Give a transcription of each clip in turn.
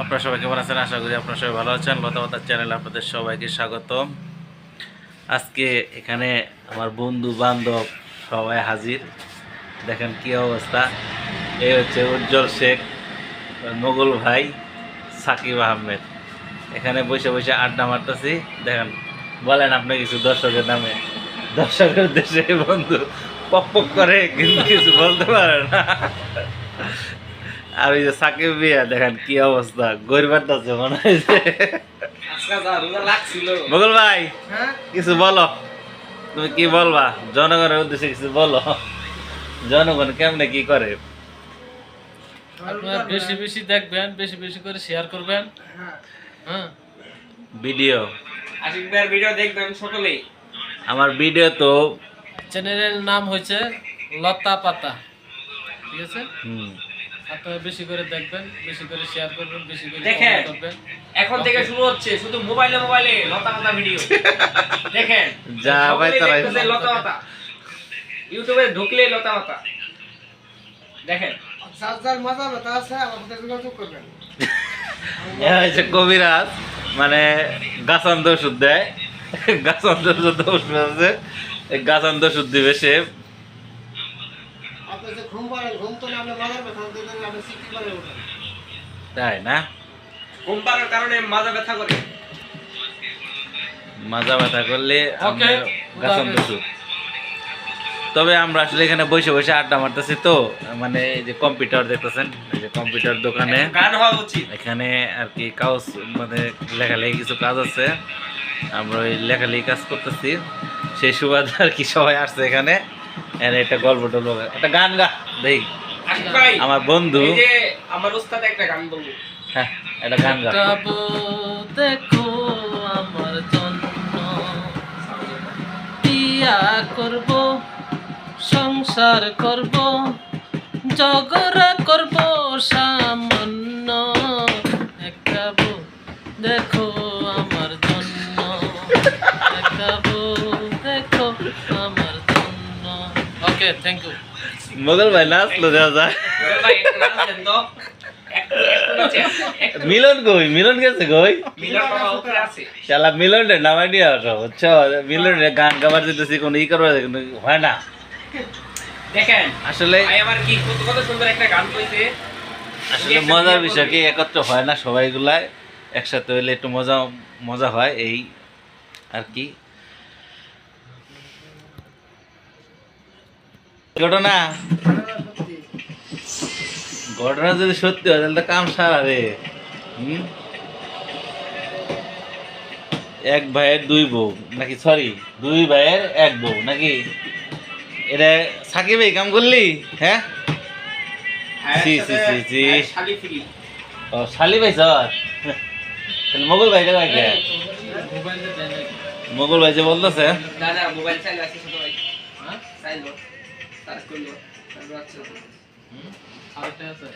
আপনারা সবাই কেমন আছেন? আশা করি আপনারা সবাই ভালো আছেন। লতাপাতার চ্যানেলে আপনাদের সবাইকে স্বাগত আজকে এখানে আমার বন্ধু বান্ধব সবাই হাজির। দেখেন কি অবস্থা। এই হচ্ছে উজ্জ্বল শেখ, মোগল ভাই সাকিব আহমেদ। এখানে বসে বসে আড্ডা মারতেছি। দেখেন, বলেন আপনি কিছু দর্শকের নামে। দর্শকের দেশে বন্ধু পক করে কিন্তু কিছু বলতে পারে না। আর ওই যে সাকিব বিয়া দেখেন কি অবস্থা। গরিবার আছে মনে হয়েছে মোগল ভাই হ্যাঁ? কিছু বলো। তুমি কি বলবা? জনগণের উদ্দেশ্যে কিছু বলো। জনগণ কেমনে কি করে? আপনারা বেশি বেশি দেখবেন বেশি বেশি করে শেয়ার করবেন। হ্যাঁ। হ্যাঁ। ভিডিও। আশিক ভাইয়ের ভিডিও দেখবেন সকলেই। আমার ভিডিও তো চ্যানেলের নাম হয়েছে লতা পাতা। ঠিক আছে? হুম, আপনারা বেশি করে দেখবেন বেশি করে শেয়ার করবেন বেশি করে দেখেন। করবেন। এখন থেকে শুরু হচ্ছে শুধু মোবাইলে মোবাইলে লতা পাতা ভিডিও দেখেন যা ভাই তারাই দেখতেছে লতা ইউটিউবে ঢুকলে লতা পাতা। দেখেন। যার যার মজা ব্যথা আছে আমাদের যোগাযোগ করবেন। হচ্ছে কবিরাজ মানে গাছান্ত ওষুধ দেয়। গাছান্ত ওষুধ ওষুধ আছে গাছান্ত ওষুধ দিবে সে। আপনি যে ঘুম পাড়েন ঘুম তো আপনি মজার ব্যথা দিলেন আপনি সিটি করে উঠেন। তাই না? ঘুম পাড়ার কারণে মাজা ব্যথা করে। মাজা ব্যথা করলে তবে আমরা আসলে এখানে বসে বসে আড্ডা মারতেছি তো মানে এই যে কম্পিউটার দেখতেছেন এই যে কম্পিউটার দোকানে। গান হওয়া উচিত। এখানে আর কি কাগজ মানে লেখালেখি কিছু কাজ আছে। আমরা ওই লেখালেখি কাজ করতেছি। সেই সুবাদে আর কি সবাই আসছে এখানে। একটা গল্প টল্প একটা গান গা দেই। আমার বন্ধু। আমার উস্তাদ একটা গান বলব। হ্যাঁ একটা গান গা। দেখো আমার জন্য। বিয়া করব সংসার করব ঝগড়া থ্যাংক ইউ মোগল ভাই নাচলো দেওয়া যায় মিলন কই মিলন গেছে কই শালা মিলন রে নামাই নিয়ে আসো বুঝছ মিলন রে গান গাবার দিতেছি কোনো ই হয় না দেখেন আসলে আমার কি কত সুন্দর একটা গান কইছে আসলে মজার বিষয় কি একত্র হয় না সবাইগুলাই একসাথে হইলে একটু মজা মজা হয় এই আর কি ঘটনা? ঘটনা যদি সত্যি হয় তাহলে তো কাম সারা রে। হুম? এক ভাইয়ের দুই বউ নাকি সরি দুই ভাইয়ের এক বউ নাকি? এটা সাকিব এই কাম করলি? হ্যাঁ? জি, জি, জি, জি। ও শালি ভাই স্যার? তাহলে মোগল ভাই ভাই কে? মোগল ভাই যে বলতেছে। না না মোবাইল চাইলে আছে ছোট ভাই। হ্যাঁ? চাইলো। সার্চ করল। তারপর আছে আরেকটা আছে?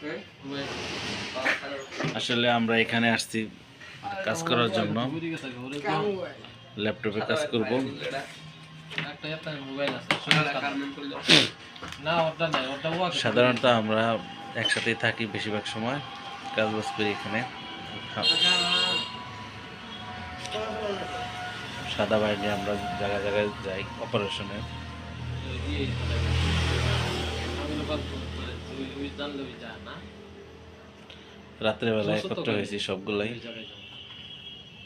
হ্যাঁ? আসলে আমরা এখানে আসছি কাজ করার জন্য। ল্যাপটপে কাজ করব। আছে। সাধারণত আমরা একসাথেই থাকি বেশিরভাগ সময় কাজ বাজ করি এখানে। সাদা বাইরে আমরা জায়গায় জায়গায় যাই অপারেশনে আমি গল্প ওই জানলে ওই যা না? রাত্রেবেলা একত্র হয়েছি সবগুলাই। ওই জায়গায় যাও।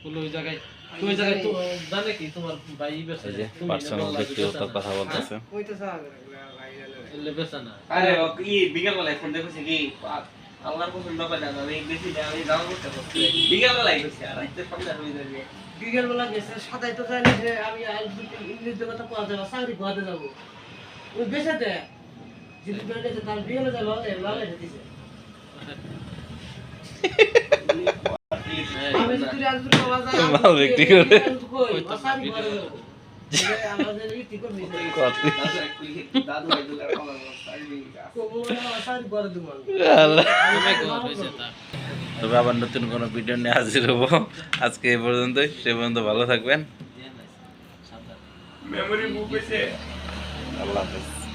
বলো ওই জায়গায় ওই জায়গায় তো জানে কি তোমার ভাই বেছে যে পার্সোনাল ব্যক্তিগত কথা বলতেছে। কইতে চাও ভাই এলে বেচে না। আরে ও কি বিকেল বেলায় ফোন দেখেছি কি? আল্লাহর পছন্দ করে না আমি বেশি না আমি যাওয়া করতে বিকেল বেলায় গেছি আর রাতে সন্ধ্যা হয়ে যাবে বিকেল বেলা গেছে সাদাই তো জানি যে আমি ইংলিশ পাওয়া যাবে চাকরি পাওয়াতে যাব। ওই বেসাতে যদি তার ললে ললে দিছে। তবে আবার নতুন কোনো ভিডিও নিয়ে হাজির হব। আজকে এই পর্যন্তই। সে পর্যন্ত ভালো থাকবেন। মেমোরি বুক হইছে I love this.